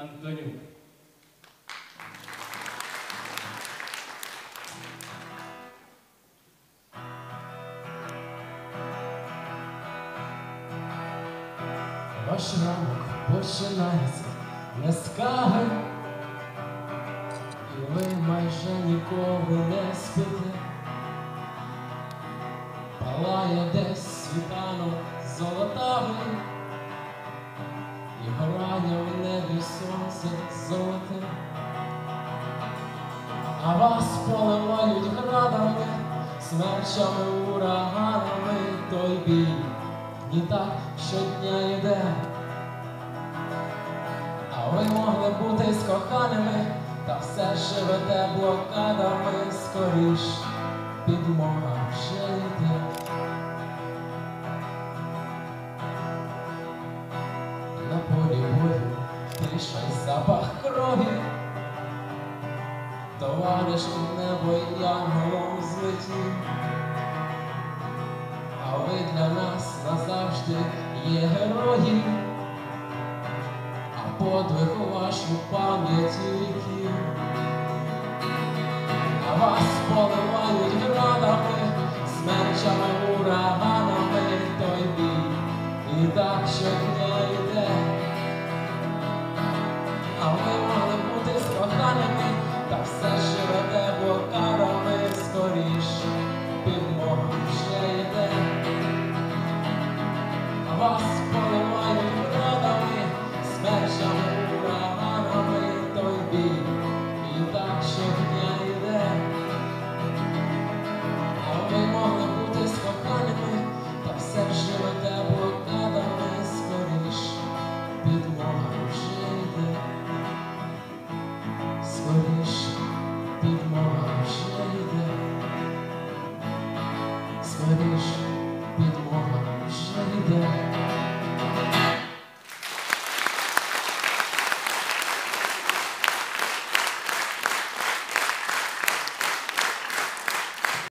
Антонюк. Ваш ранок починається не з кави, і ви майже ніколи не спите. Палає десь світанок золотавий, сонце золоте, а вас поливають градами, смерчами, ураганами той бій. І так щодня йде, а ви могли бути з коханими, та все живете блокадами скоріш, підмога вже йде. Товариш у небо янголом злетів. А ви для нас назавжди є герої, а подвиг у вашу пам'яті віків, а вас поливають градами, смерчами, ураганами